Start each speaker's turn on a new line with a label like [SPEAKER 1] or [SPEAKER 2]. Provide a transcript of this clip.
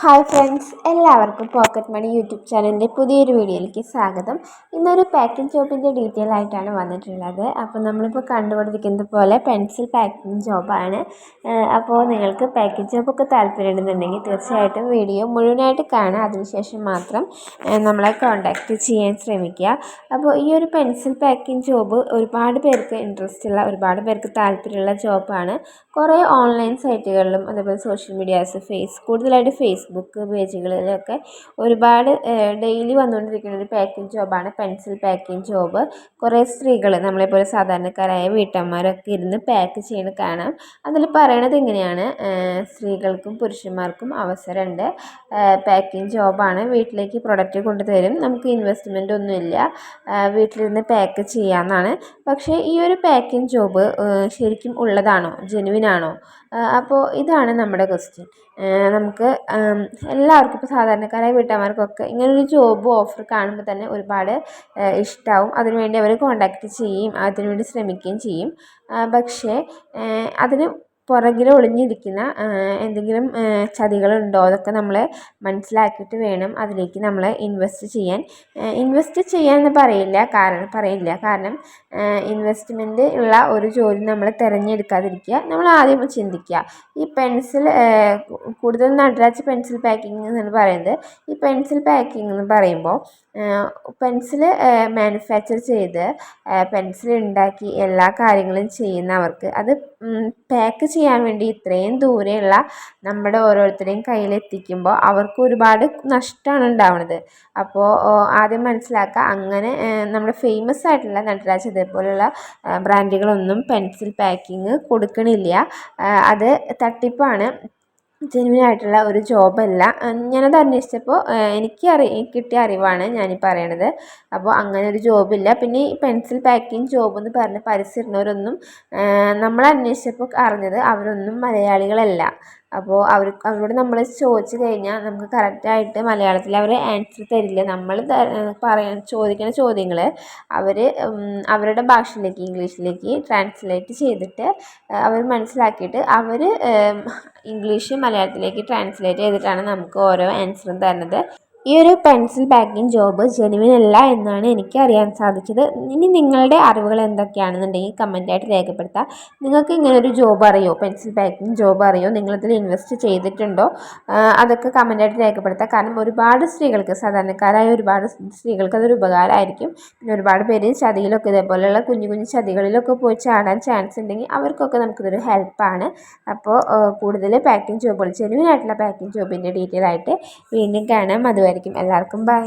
[SPEAKER 1] Hi friends എല്ലാവർക്കും pocket money YouTube ചാനലിന്റെ പുതിയൊരു വീഡിയോയിലേക്ക് സ്വാഗതം. ഇന്നൊരു പാക്കിംഗ് ജോബിന്റെ ഡീറ്റെയിൽ ആയിട്ടാണ് വന്നിട്ടുള്ളത്. അപ്പോൾ നമ്മളിപ്പോൾ കണ്ടുകൊണ്ടിരിക്കുന്നത് പോലെ പെൻസിൽ പാക്കിംഗ് ജോബാണ് അപ്പോൾ നിങ്ങൾക്ക് പാക്കിംഗ് ജോബൊക്കെ താല്പര്യമുണ്ടെന്നുണ്ടെങ്കിൽ തീർച്ചയായിട്ടും വീഡിയോ മുഴുവനായിട്ട് കാണുക. അതിനുശേഷം മാത്രം നമ്മളെ കോൺടാക്റ്റ് ചെയ്യാൻ ശ്രമിക്കുക. അപ്പോൾ ഈ ഒരു പെൻസിൽ പാക്കിംഗ് ജോബ് ഒരുപാട് പേർക്ക് ഇൻട്രസ്റ്റ് ഉള്ള ഒരുപാട് പേർക്ക് താല്പര്യമുള്ള ജോബാണ് കുറേ ഓൺലൈൻ സൈറ്റുകളിലും അതേപോലെ സോഷ്യൽ മീഡിയാസ് ഫേസ് കൂടുതലായിട്ട് ഫേസ് ഫേസ്ബുക്ക് പേജുകളിലൊക്കെ ഒരുപാട് ഡെയിലി വന്നുകൊണ്ടിരിക്കുന്ന ഒരു പാക്കിംഗ് ജോബാണ് പെൻസിൽ പാക്കിംഗ് ജോബ് കുറേ സ്ത്രീകൾ നമ്മളെപ്പോലെ സാധാരണക്കാരായ വീട്ടമ്മമാരൊക്കെ ഇരുന്ന് പാക്ക് ചെയ്യുന്നത് കാണാം. അതിൽ പറയണത് ഇങ്ങനെയാണ്. സ്ത്രീകൾക്കും പുരുഷന്മാർക്കും അവസരമുണ്ട്. പാക്കിംഗ് ജോബാണ് വീട്ടിലേക്ക് പ്രൊഡക്റ്റ് കൊണ്ടുതരും. നമുക്ക് ഇൻവെസ്റ്റ്മെന്റ് ഒന്നുമില്ല. വീട്ടിലിരുന്ന് പാക്ക് ചെയ്യാമെന്നാണ് പക്ഷേ ഈ ഒരു പാക്കിംഗ് ജോബ് ശരിക്കും ഉള്ളതാണോ? ജെനുവിനാണോ അപ്പോൾ ഇതാണ് നമ്മുടെ ക്വസ്റ്റ്യൻ നമുക്ക് എല്ലാവർക്കും ഇപ്പോൾ സാധാരണക്കാരായ വീട്ടമ്മമാർക്കൊക്കെ ഇങ്ങനൊരു ജോബ് ഓഫർ കാണുമ്പോൾ തന്നെ ഒരുപാട് ഇഷ്ടമാവും അതിനുവേണ്ടി അവർ കോണ്ടാക്റ്റ് ചെയ്യും അതിനുവേണ്ടി ശ്രമിക്കുകയും ചെയ്യും. പക്ഷേ അതിന് പുറകിൽ ഒളിഞ്ഞിരിക്കുന്ന എന്തെങ്കിലും ചതികളുണ്ടോ അതൊക്കെ നമ്മൾ മനസ്സിലാക്കിയിട്ട് വേണം അതിലേക്ക് നമ്മൾ ഇൻവെസ്റ്റ് ചെയ്യാൻ. ഇൻവെസ്റ്റ് ചെയ്യാമെന്ന് പറയില്ല കാരണം പറയില്ല. കാരണം ഇൻവെസ്റ്റ്മെന്റ് ഉള്ള ഒരു ജോലി നമ്മൾ തിരഞ്ഞെടുക്കാതിരിക്കുക നമ്മൾ ആദ്യം ചിന്തിക്കുക. ഈ പെൻസിൽ കൂടുതൽ നടരാജ് പെൻസിൽ പാക്കിംഗ് എന്ന് പറയുന്നത് ഈ പെൻസിൽ പാക്കിംഗ് എന്ന് പറയുമ്പോൾ പെൻസിൽ മാനുഫാക്ചർ ചെയ്ത് പെൻസിൽ ഉണ്ടാക്കി എല്ലാ കാര്യങ്ങളും ചെയ്യുന്നവർക്ക് അത് പാക്ക് ചെയ്യാൻ വേണ്ടി ഇത്രയും ദൂരെയുള്ള നമ്മുടെ ഓരോരുത്തരെയും കയ്യിലെത്തിക്കുമ്പോൾ അവർക്ക് ഒരുപാട് നഷ്ടമാണ് ഉണ്ടാവുന്നത്. അപ്പോൾ ആദ്യം മനസ്സിലാക്കുക അങ്ങനെ നമ്മുടെ ഫേമസ് ആയിട്ടുള്ള നട്രാജ് ഇതേപോലെയുള്ള ബ്രാൻഡുകളൊന്നും പെൻസിൽ പാക്കിങ് കൊടുക്കണില്ല. അത് തട്ടിപ്പാണ്. ജെന്യുവൻ ആയിട്ടുള്ള ഒരു ജോബല്ല. ഞാനത് അന്വേഷിച്ചപ്പോൾ എനിക്ക് അറി കിട്ടിയ അറിവാണ് ഞാനീ പറയണത്. അപ്പോൾ അങ്ങനെ ഒരു ജോബില്ല. പിന്നെ ഈ പെൻസിൽ പാക്കിംഗ് ജോബ് എന്ന് പറഞ്ഞ് പരസ്യമിടുന്നവരൊന്നും നമ്മൾ അന്വേഷിച്ചപ്പോൾ അറിഞ്ഞത് അവരൊന്നും മലയാളികളല്ല. അപ്പോൾ അവർ അവരോട് നമ്മൾ ചോദിച്ചു കഴിഞ്ഞാൽ നമുക്ക് കറക്റ്റായിട്ട് മലയാളത്തിൽ അവർ ആൻസർ തരില്ല. നമ്മൾ പറയാൻ ചോദിക്കുന്ന ചോദ്യങ്ങൾ അവർ അവരുടെ ഭാഷയിലേക്ക് ഇംഗ്ലീഷിലേക്ക് ട്രാൻസ്ലേറ്റ് ചെയ്തിട്ട് അവർ മനസ്സിലാക്കിയിട്ട് അവർ ഇംഗ്ലീഷ് മലയാളത്തിലേക്ക് ട്രാൻസ്ലേറ്റ് ചെയ്തിട്ടാണ് നമുക്ക് ഓരോ ആൻസറും തരുന്നത്. ഈ ഒരു പെൻസിൽ പാക്കിംഗ് ജോബ് ജെനുവിൻ അല്ല എന്നാണ് എനിക്ക് അറിയാൻ സാധിച്ചത്. ഇനി നിങ്ങളുടെ അറിവുകൾ എന്തൊക്കെയാണെന്നുണ്ടെങ്കിൽ കമന്റായിട്ട് രേഖപ്പെടുത്താം നിങ്ങൾക്ക് ഇങ്ങനെ ഒരു ജോബ് അറിയോ? പെൻസിൽ പാക്കിംഗ് ജോബ് അറിയോ? നിങ്ങളതിൽ ഇൻവെസ്റ്റ് ചെയ്തിട്ടുണ്ടോ? അതൊക്കെ കമന്റായിട്ട് രേഖപ്പെടുത്താം കാരണം ഒരുപാട് സ്ത്രീകൾക്ക് സാധാരണക്കാരായ ഒരുപാട് സ്ത്രീകൾക്ക് അതൊരു ഉപകാരമായിരിക്കും. പിന്നെ ഒരുപാട് പേര് ചതിയിലൊക്കെ ഇതേപോലെയുള്ള കുഞ്ഞു കുഞ്ഞു ചതികളിലൊക്കെ പോയി ചാടാൻ ചാൻസ് ഉണ്ടെങ്കിൽ അവർക്കൊക്കെ നമുക്കിതൊരു ഹെൽപ്പാണ് അപ്പോൾ കൂടുതൽ പാക്കിംഗ് ജോബുകൾ ജെനുവിനായിട്ടുള്ള പാക്കിംഗ് ജോബിന്റെ ഡീറ്റെയിൽ ആയിട്ട് വീണ്ടും കാണാം. അതുവരെ എല്ലാവർക്കും ബൈ